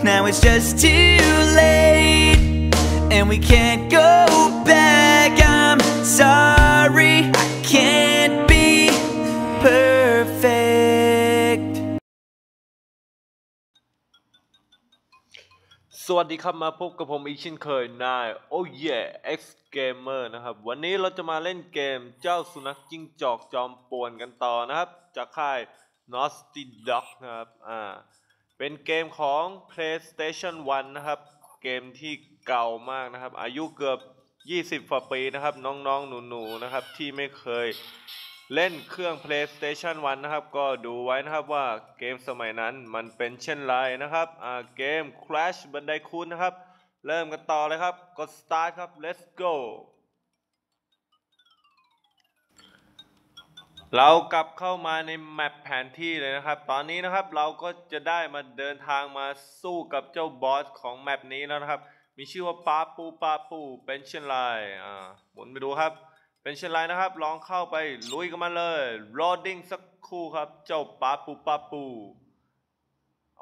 Now it's just too late, and we can't go back. I'm sorry, I can't be perfect. สวัสดีครับมาพบกับผมอีกเช่นเคยนายโอ้ย X Gamer นะครับ วันนี้เราจะมาเล่นเกมเจ้าสุนัขจิ้งจอกจอมป่วนกันต่อนะครับ จากค่าย Naughty Dog นะครับ อ่า เป็นเกมของ PlayStation 1 นะครับ เกมที่เก่ามากนะครับ อายุเกือบ 20กว่าปีนะครับ น้องๆ หนูๆ นะครับ ที่ไม่เคยเล่นเครื่อง PlayStation 1 นะครับ ก็ดูไว้นะครับว่าเกมสมัยนั้นมันเป็นเช่นไรนะครับเกม Crash บันไดคูนนะครับ เริ่มกันต่อเลยครับ กด start ครับ let's go เรากลับเข้ามาในแมปแผนที่เลยนะครับ ตอนนี้นะครับเราก็จะได้มาเดินทางมาสู้กับเจ้าบอสของแมปนี้แล้วนะครับ มีชื่อว่าปาปูปาปูเป็นเช่นไรอ่าหมุนไปดูครับ เป็นเช่นไรนะครับ ลองเข้าไปลุยกันมาเลย loading สักครู่ครับ เจ้าปาปูปาปู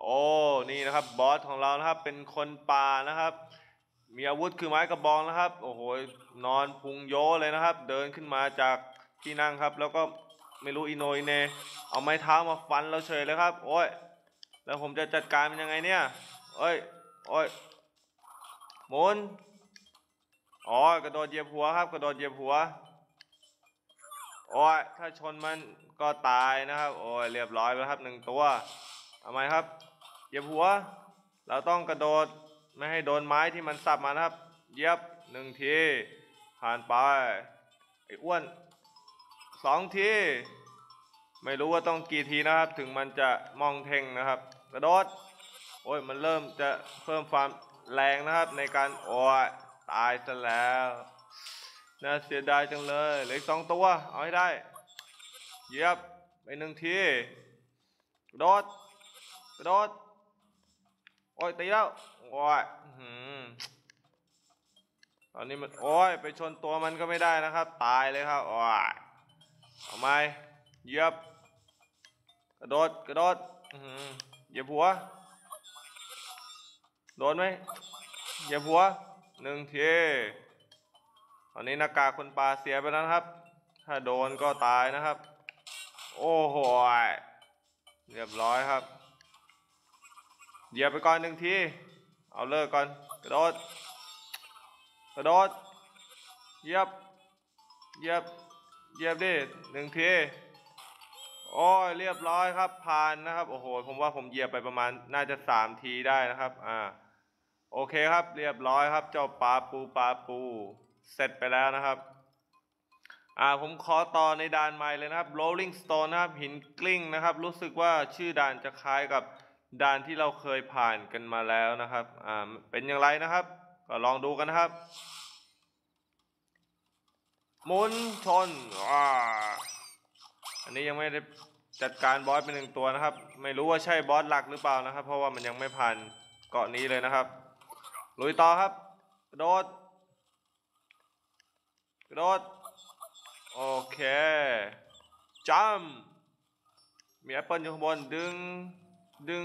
โอ้นี่นะครับบอสของเรานะครับเป็นคนป่านะครับ มีอาวุธคือไม้กระบองนะครับ โอ้โหนอนพุงโยเลยนะครับ เดินขึ้นมาจากที่นั่งครับแล้วก็ ไม่รู้อีโนอิเน เอาไม้เท้ามาฟันเราเฉยเลยครับ โอ้ย แล้วผมจะจัดการมันยังไงเนี่ย เอ้ย โอ้ยหมุนอ๋อกระโดดเหยียบหัวครับ กระโดดเหยียบหัวโอ้ยถ้าชนมันก็ตายนะครับ โอ้ยเรียบร้อยแล้วครับหนึ่งตัวเอาไหมครับ เหยียบหัว เราต้องกระโดดไม่ให้โดนไม้ที่มันสับมานะครับ เยียบหนึ่งทีผ่านไปไอ้อ้วน สองที ไม่รู้ว่าต้องกี่ทีนะครับ ถึงมันจะมองเทงนะครับ กระโดด โอ้ย มันเริ่มจะเพิ่มความแรงนะครับ ในการโอ้ยตายซะแล้วน่าเสียดายจังเลยเหลือสองตัว เอาให้ได้เยียบไปหนึ่งทีกระโดดกระโดดโอ้ยตีแล้วโอ้ยอื้อหือตอนนี้มันโอ้ยไปชนตัวมันก็ไม่ได้นะครับ ตายเลยครับโอ้ย เอาไหมเหยียบ กระโดด กระโดดเหยียบหัว โดนไหมเหยียบหัวหนึ่งทีตอนนี้หน้ากากคนปลาเสียไปแล้วนะครับ ถ้าโดนก็ตายนะครับ โอ้โหเรียบร้อยครับ เหยียบไปก่อนหนึ่งที เอาเลิกก่อน กระโดด กระโดด เหยียบ เหยียบ เยียบดิหนึ่งทีโอ้ยเรียบร้อยครับผ่านนะครับ โอ้โห ผมว่าผมเหยียบไปประมาณน่าจะสามทีได้นะครับ อ่า โอเคครับ เรียบร้อยครับ เจ้าปลาปูปลาปู เสร็จไปแล้วนะครับ อ่า ผมขอต่อในด่านใหม่เลยนะครับ Rolling Stone นะครับ หินกลิ้งนะครับ รู้สึกว่าชื่อด่านจะคล้ายกับด่านที่เราเคยผ่านกันมาแล้วนะครับ อ่า เป็นอย่างไรนะครับ ก็ลองดูกันนะครับ หมุนชนอ่าอันนี้ยังไม่ได้จัดการบอสเป็นหนึ่งตัวนะครับ ไม่รู้ว่าใช่บอสหลักหรือเปล่านะครับ เพราะว่ามันยังไม่ผ่านเกาะนี้เลยนะครับลุยต่อครับกระโดดกระโดดโอเคจัมมีแอปเปิลอยู่ข้างบนดึงดึง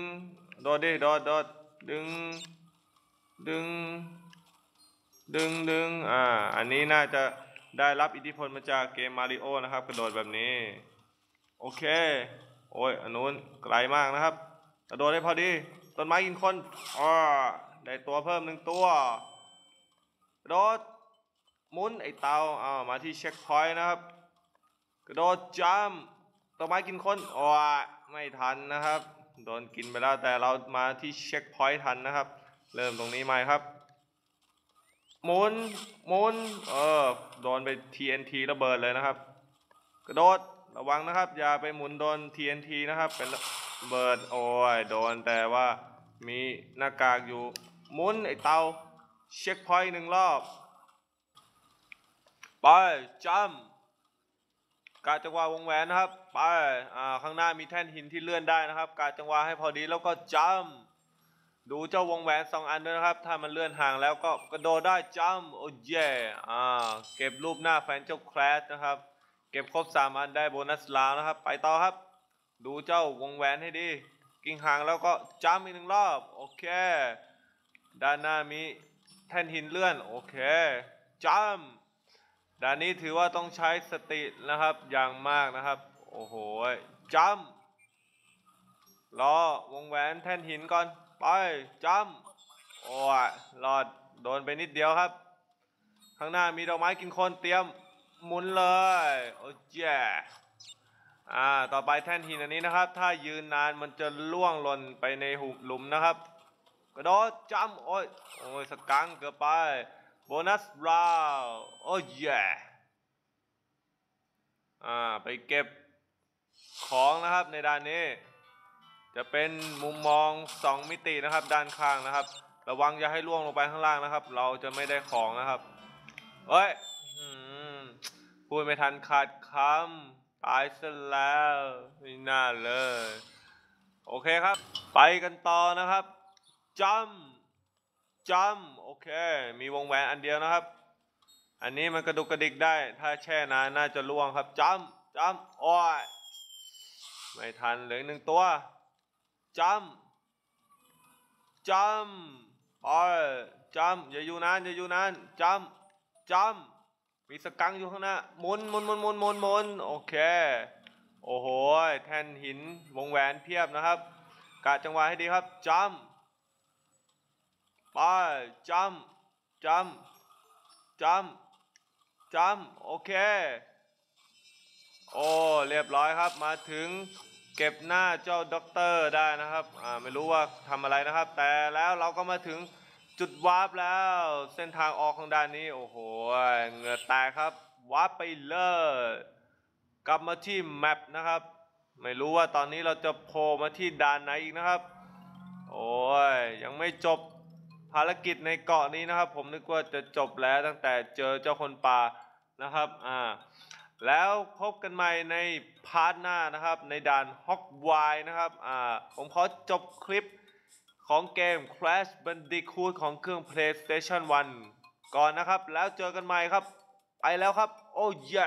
โดดดิโดดโดดดึงดึงดึงดึงอ่าอันนี้น่าจะ ได้รับอิทธิพลมาจากเกมมาริโอนะครับ กระโดดแบบนี้ โอเค โอ้ยอันนู้นไกลมากนะครับ กระโดดได้พอดี ต้นไม้กินคนอ่าได้ตัวเพิ่มหนึ่งตัวกระโดดหมุนไอเตาอ้าวมาที่เช็คพอยต์นะครับ กระโดดจัมต้นไม้กินคนโอ้ยไม่ทันนะครับ โดนกินไปแล้วแต่เรามาที่เช็คพอยต์ทันนะครับ เริ่มตรงนี้ใหม่ครับ หมุนหมุนเออโดนไป TNT ระเบิดเลยนะครับ กระโดดระวังนะครับ อย่าไปหมุนโดน TNT นะครับ เป็นระเบิดโอ้ยโดนแต่ว่ามีหน้ากากอยู่หมุนไอเตาเช็คพอยต์หนึ่งรอบ ไปจัมกาจังหวะวงแหวนนะครับ ไปอ่าข้างหน้ามีแท่นหินที่เลื่อนได้นะครับ กาจังหวะให้พอดีแล้วก็จัม ดูเจ้าวงแหวนสองอันด้วยนะครับ ถ้ามันเลื่อนห่างแล้วก็กระโดดได้จัมโอ้เย่อ่าเก็บรูปหน้าแฟนเจ้าแคลสนะครับ เก็บครบสามอันได้โบนัสลาวนะครับ ไปต่อครับ ดูเจ้าวงแหวนให้ดี กิ่งห่างแล้วก็จ้ำอีกหนึ่งรอบ โอเค ด้านหน้ามีแท่นหินเลื่อน โอเคจ้ำด้านนี้ถือว่าต้องใช้สตินะครับอย่างมากนะครับ โอ้โหจ้ำรอวงแหวนแท่นหินก่อน ไปจ้ำโอ้ยรอดโดนไปนิดเดียวครับ ข้างหน้ามีดอกไม้กินคนเตรียมหมุนเลย โอ้เจ้อ่าต่อไปแท่นหินอันนี้นะครับ ถ้ายืนนานมันจะล่วงหล่นไปในหุบหลุมนะครับ กระโดดจำโอ้ยโอ้ยสกังเกือบไปโบนัสราวโอ้ยเย่อ่าไปเก็บของนะครับในด้านนี้ จะเป็นมุมมองสองมิตินะครับ ด้านข้างนะครับ ระวังอย่าให้ล่วงลงไปข้างล่างนะครับ เราจะไม่ได้ของนะครับเฮ้ยพูดไม่ทันขาดคำตายซะแล้วไม่น่าเลย โอเคครับ ไปกันต่อนะครับจัมจัมโอเค มีวงแหวนอันเดียวนะครับ อันนี้มันกระดุกกระดิกได้ ถ้าแช่นานน่าจะล่วงครับจัมจัมโอ้ยไม่ทันเหลือหนึ่งตัว จัมจัมโอ้ยจัมอย่าอยู่นานอย่าอยู่นานจัมจัมมีสกังอยู่ข้างหน้ามุนมุนมุนมุนมุนมุนโอเค โอ้โหแท่นหินวงแหวนเพียบนะครับกะจังหวะให้ดีครับจัมไปจัมจัมจัมจัมโอเค โอ้เรียบร้อยครับมาถึง เก็บหน้าเจ้าด็อกเตอร์ได้นะครับอ่าไม่รู้ว่าทำอะไรนะครับ แต่แล้วเราก็มาถึงจุดวาร์ปแล้ว เส้นทางออกของด้านนี้ โอ้โหเหงื่อแตกครับวาร์ปไปเลยกลับมาที่แมปนะครับ ไม่รู้ว่าตอนนี้เราจะโผล่มาที่ด่านไหนอีกนะครับ โอ้ยยังไม่จบภารกิจในเกาะนี้นะครับ ผมนึกว่าจะจบแล้วตั้งแต่เจอเจ้าคนป่านะครับ อ่า แล้วพบกันใหม่ในพาร์ทหน้านะครับ ในด่านฮอกไวนะครับอ่าผมขอจบคลิปของเกม Crash Bandicoot ของเครื่อง PlayStation 1 ก่อนนะครับ แล้วเจอกันใหม่ครับ ไปแล้วครับ โอ้ย